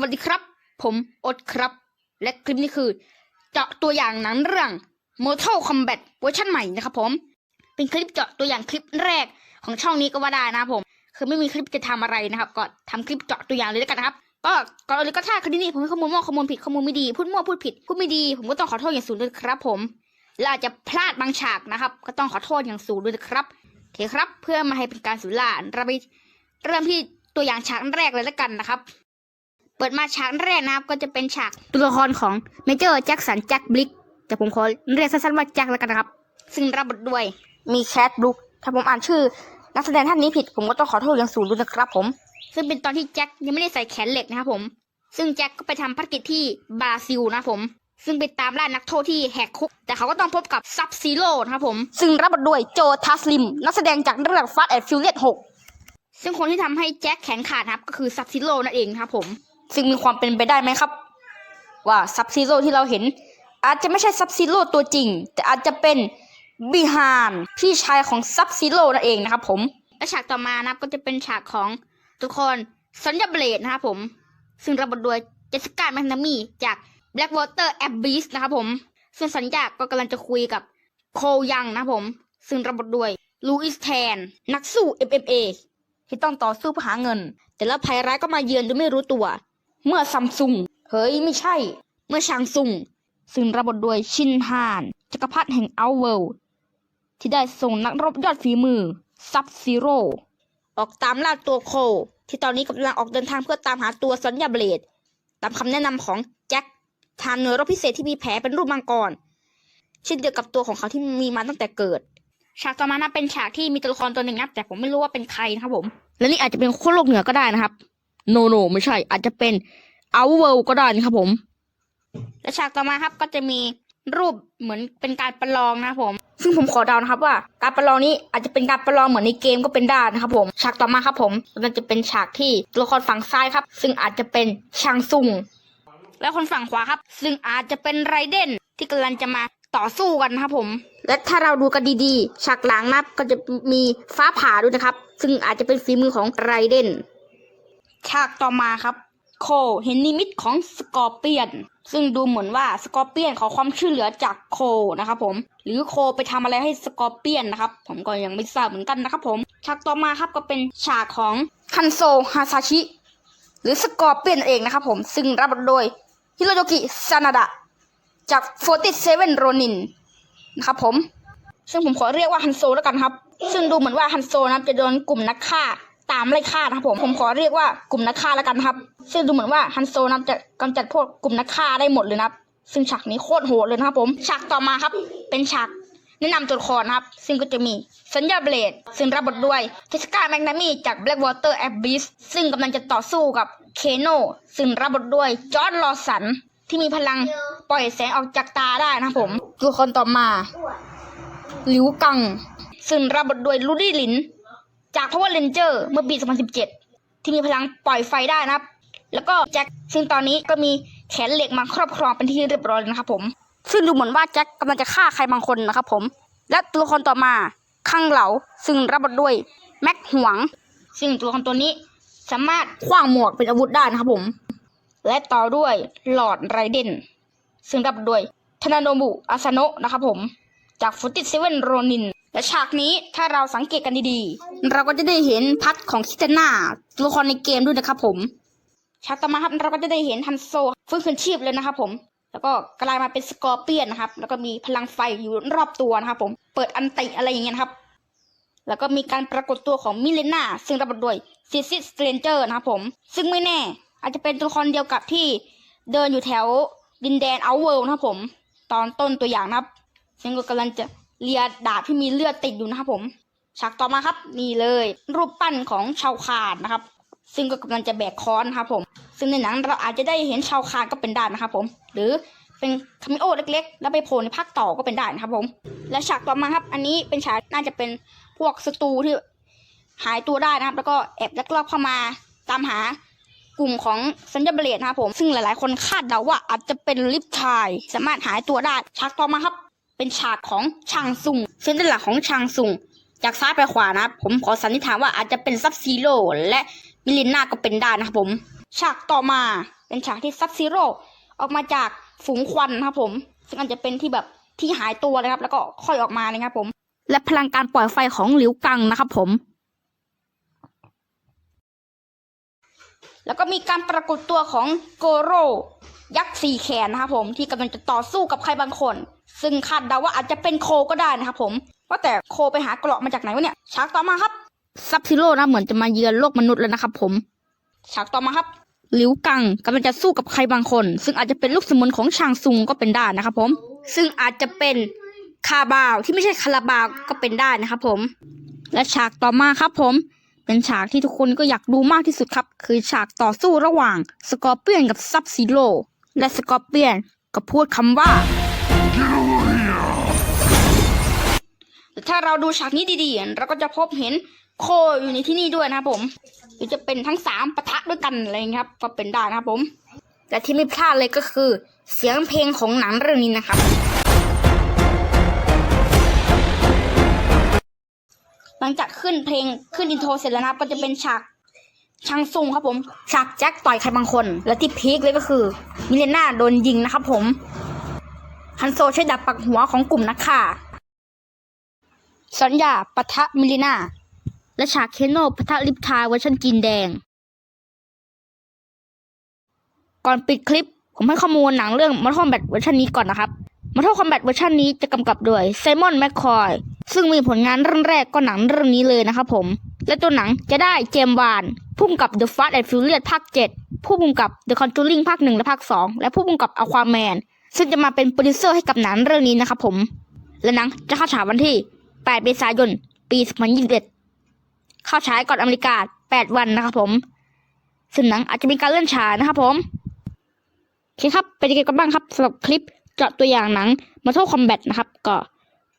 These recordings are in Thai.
วัสดีครับ ผมอดครับ และคลิปนี้คือ เจาะตัวอย่างหนังเรื่อง Mortal Kombat เวอร์ชันใหม่นะครับผม เป็นคลิปเจาะตัวอย่างคลิปแรกของช่องนี้ก็ว่าได้นะผม คือไม่มีคลิปจะทำอะไรนะครับ ก็ทำคลิปเจาะตัวอย่างเลยแล้วกันนะครับ ก็ก่อนอื่นก็ถ้าคลิปนี้ผมให้ข้อมูลมั่วข้อมูลผิดข้อมูลไม่ดีพูดมั่วพูดผิดพูดไม่ดีผมก็ต้องขอโทษอย่างสูงด้วยครับ ผมและอาจจะพลาดบางฉากนะครับ ก็ต้องขอโทษอย่างสูงด้วยครับโอเคครับ เพื่อมาให้เป็นการสูญลานเราไปเริ่มที่ตัวอย่างฉากแรกเลยแล้วกันนะครับ ปิดมาฉากแรกนะครับก็จะเป็นฉากตัวละครของเมเจอร์แจ็คสันแจ็คบลิกแต่ผมขอเรียกสั้นๆว่าแจ็คแล้วกันนะครับ ซึ่งรับบทด้วยมีแคทบลุกถ้าผมอ่านชื่อ นักแสดงท่านนี้ผิดผมก็ต้องขอโทษอย่างสูงด้วยนะครับผม ซึ่งเป็นตอนที่แจ็คยังไม่ได้ใส่แขนเหล็กนะครับผม ซึ่งแจ็คก็ไปทำภารกิจที่บราซิลนะครับผม ซึ่งไปตามล่านักโทษที่แหกคุก แต่เขาก็ต้องพบกับซับซีโร่นะครับผม ซึ่งรับบทด้วยโจทัสลิม นักแสดงจากเรื่อง Fast and Furious 6ซึ่งคนที่ทำให้แจ็คแขนขาดนะครับก็คือซับซีโร่นั่นเองนะครับผม ซึ่งมีความเป็นไปได้ไหมครับ ว่าซับซีโร่ที่เราเห็น อาจจะไม่ใช่ซับซีโร่ตัวจริง แต่อาจจะเป็นบิฮานพี่ชายของซับซีโร่นั่นเองนะครับผมและฉากต่อมานะครับก็จะเป็นฉากของทุกคนสัญญาเบลดนะครับผม ซึ่งรับบทโดยเจสสิก้าแมคนามีจาก Blackwater Abyss นะครับผมซึ่งสัญญาก็กำลังจะคุยกับโคยังนะครับผม ซึ่งรับบทด้วยลูอิสแทน นักสู้ MMA ที่ต้องต่อสู้เพื่อหาเงิน แต่แล้วภัยร้ายก็มาเยือนโดยไม่รู้ตัว เมื่อซัมซุงเฮ้ยไม่ใช่ เมื่อชางซุงซึ่งรับบทด้วยชินฮานจักรพรรดิแห่งอัลเวลที่ได้ส่งนักรบยอดฝีมือ ซับซีโร่ออกตามล่าตัวโค ที่ตอนนี้กำลังออกเดินทางเพื่อตามหาตัวสัญญาเบลดตามคำแนะนำของแจ็คทานหน่วยรบพิเศษที่มีแผลเป็นรูปมังกรเช่นเดียวกับตัวของเขาที่มีมาตั้งแต่เกิด ฉากต่อมานะเป็นฉากที่มีตัวละครตัวหนึ่งนะแต่ผมไม่รู้ว่าเป็นใครนะครับผม และนี่อาจจะเป็นโคตรโลกเหนือก็ได้นะครับ โนโนไม่ใช่ อาจจะเป็นเอาเวลก็ได้นะครับผม และฉากต่อมาครับก็จะมีรูปเหมือนเป็นการประลองนะครับผม ซึ่งผมขอเดานะครับว่า การประลองนี้อาจจะเป็นการประลองเหมือนในเกมก็เป็นได้นะครับผมฉากต่อมาครับผมมันจะเป็นฉากที่ตัวละครฝั่งซ้ายครับ ซึ่งอาจจะเป็นชางซุงและคนฝั่งขวาครับ ซึ่งอาจจะเป็นไรเดนที่กำลังจะมาต่อสู้กันนะครับผม และถ้าเราดูกันดีๆ ฉากหลังนะครับก็จะมีฟ้าผ่าด้วยนะครับ ซึ่งอาจจะเป็นฝีมือของไรเดน ฉากต่อมาครับ โคเห็นนิมิตของสกอร์เปียน ซึ่งดูเหมือนว่าสกอร์เปียนขอความช่วยเหลือจากโคนะครับผม หรือโคไปทำอะไรให้สกอร์เปียนนะครับ ผมก็ยังไม่ทราบเหมือนกันนะครับผมฉากต่อมาครับก็เป็นฉากของคันโซฮาซาชิ หรือสกอร์เปียนเองนะครับผมซึ่งรับบทโดยฮิโรโยกิซานาดะจาก47โรนินนะครับผม ซึ่งผมขอเรียกว่าฮันโซแล้วกันครับ ซึ่งดูเหมือนว่าฮันโซนะจะโดนกลุ่มนักฆ่า ตามไล่ฆ่านะครับผมผมขอเรียกว่ากลุ่มนักฆ่าแล้วกันครับ ซึ่งดูเหมือนว่าฮันโซนะจะกำจัดพวกกลุ่มนักฆ่าได้หมดเลยนะครับ ซึ่งฉากนี้โคตรโหดเลยนะครับผมฉากต่อมาครับ เป็นฉากแนะนำตัวละครนะครับ ซึ่งก็จะมีสัญญาเบลดซึ่งรับบทด้วยเทสกาแมกนามีจาก Blackwater Abyss ซึ่งกำลังจะต่อสู้กับเคโนซึ่งรับบทด้วยจอร์ดลอสันที่มีพลังปล่อยแสงออกจากตาได้นะครับผมตัวครต่อมาหลิวกัง ซึ่งรับบทด้วยลูดี้ลิน จาก Power Ranger เมื่อปี 2017 ที่มีพลังปล่อยไฟได้นะครับ แล้วก็แจ็คซึ่งตอนนี้ก็มีแขนเหล็กมาครอบครองเป็นที่เรียบร้อยนะครับผม ซึ่งดูเหมือนว่าแจ็คกำลังจะฆ่าใครบางคนนะครับผม และตัวละครต่อมาคังเหลาซึ่งรับบทด้วยแม็กหวง ซึ่งตัวละครตัวนี้สามารถคว้างหมวกเป็นอาวุธได้นะครับผม และต่อด้วยหลอดไรเดนซึ่งรับบทด้วยทนาโนบุอาซาโนะนะครับผม จากฟุติเซเว่นโรนิน และฉากนี้ถ้าเราสังเกตกันดีๆ เราก็จะได้เห็นพัดของคิตาน่าตัวละครในเกมด้วยนะครับผมฉากต่อมาครับเราก็จะได้เห็นฮันโซฟื้นคืนชีพเลยนะครับผม แล้วก็กลายมาเป็นสกอร์เปียนนะครับ แล้วก็มีพลังไฟอยู่รอบตัวนะครับผมเปิดอันติอะไรอย่างเงี้ยนะครับ แล้วก็มีการปรากฏตัวของมิเลน่าซึ่งรับบทโดยซิซิสเตรนเจอร์นะครับผม ซึ่งไม่แน่อาจจะเป็นตัวละครเดียวกับที่เดินอยู่แถวดินแดนเอาเวิลด์นะครับผม ตอนต้นตัวอย่างนะครับซึ่งก็กำลังจะ เลียดาบที่มีเลือดติดอยู่นะครับผมฉากต่อมาครับ นี่เลย รูปปั้นของชาวคานนะครับ ซึ่งก็กำลังจะแบกค้อนครับผม ซึ่งในหนังเราอาจจะได้เห็นชาวคานก็เป็นได้นะครับผม หรือเป็นคาเมโอเล็กๆ แล้วไปโผล่ในภาคต่อก็เป็นได้นะครับผม และฉากต่อมาครับ อันนี้เป็นฉากน่าจะเป็นพวกศัตรูที่หายตัวได้นะครับ แล้วก็แอบลักลอบเข้ามาตามหากลุ่มของซันเดอร์เบลดนะครับผม ซึ่งหลายๆ คนคาดเดาว่าอาจจะเป็นลิปทายสามารถหายตัวได้ฉากต่อมาครับ เป็นฉากของชางซุงซึ่งด้านหลังของชางซุงจากซ้ายไปขวานะครับ ผมขอสันนิษฐานว่าอาจจะเป็นซับซีโร่และมิลินนาก็เป็นได้นะครับผม ฉากต่อมาเป็นฉากที่ซับซีโร่ออกมาจากฝูงควันนะครับผม ซึ่งอาจจะเป็นที่แบบที่หายตัวนะครับ แล้วก็ค่อยออกมานะครับผม และพลังการปล่อยไฟของหลิวกังนะครับผม แล้วก็มีการปรากฏตัวของโกโร่ยักษ์สี่แขนนะครับผมที่กำลังจะต่อสู้กับใครบางคน ซึ่งคาดเดาว่าอาจจะเป็นโคก็ได้นะครับผมว่าแต่โคไปหาเกราะมาจากไหนวะเนี่ยฉากต่อมาครับซับซิโร่นะเหมือนจะมาเยือนโลกมนุษย์แล้วนะครับผมฉากต่อมาครับหลิวกังกำลังจะสู้กับใครบางคน ซึ่งอาจจะเป็นลูกสมุนของชางซุงก็เป็นได้นะครับผม ซึ่งอาจจะเป็นคาบาวที่ไม่ใช่คาราบาวก็เป็นได้นะครับผม และฉากต่อมาครับผม เป็นฉากที่ทุกคนก็อยากดูมากที่สุดครับ คือฉากต่อสู้ระหว่างสกอร์เปียนกับซับซิโ o และสกอร์เปียนก็พูดคำว่าแต่ ถ้าเราดูฉากนี้ดีๆ เราก็จะพบเห็นโคอยู่ในที่นี่ด้วยนะครับผมหรือจะเป็นทั้งสามปะทะด้วยกันอะไรอย่างนี้ครับ ก็เป็นได้นะครับผม แต่ที่ไม่พลาดเลยก็คือ เสียงเพลงของหนังเรื่องนี้นะครับ หลังจากขึ้นเพลงขึ้นอินโทรเสร็จแล้วนะก็จะเป็นฉากชังซุงครับผม ฉากแจ็คต่อยใครบางคน และที่พีคเลยก็คือ มิเลน่าโดนยิงนะครับผม ฮันโซใช้ดาบปักหัวของกลุ่มนักฆ่าสัญญาปะทะมิเลน่าและฉากเคโนปะทะลิปทายเวอร์ชันกินแดง ก่อนปิดคลิป ผมให้ข้อมูลหนังเรื่อง Mortal Kombat เวอร์ชันนี้ก่อนนะครับ Mortal Kombat เวอร์ชันนี้จะกำกับโดยไซมอนแมคคอยซึ่งมีผลงานเรื่องแรกก็หนังเรื่องนี้เลยนะครับผม และตัวหนังจะได้เจมวานผู้กำกับ The Fast and Furious ภาค 7 ผู้กำกับ The Conjuring ภาค 1 และภาค 2 และผู้กำกับ Aquaman ซึ่งจะมาเป็นโปรดิวเซอร์ให้กับหนังเรื่องนี้นะครับผม และหนังจะเข้าฉายวันที่ 8 เมษายน ปี 2021 เข้าฉายก่อนอเมริกา 8 วันนะครับผม ซึ่งหนังอาจจะมีการเลื่อนฉายนะครับผมโอเคครับเป็นยังไงกันบ้างครับสำหรับคลิปเจาะตัวอย่างหนัง Mortal Kombat นะครับ ก็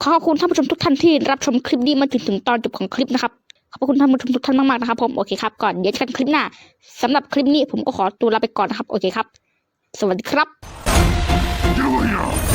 ขอขอบคุณท่านผู้ชมทุกท่านที่รับชมคลิปนี้มาถึงถึงตอนจบของคลิปนะครับขอบคุณท่านผู้ชมทุกท่านมากๆนะครับผมโอเคครับก่อนเดี๋ยวเจอกันคลิปหน้าสำหรับคลิปนี้ผมก็ขอตัวลาไปก่อนนะครับโอเคครับ สวัสดีครับ do you?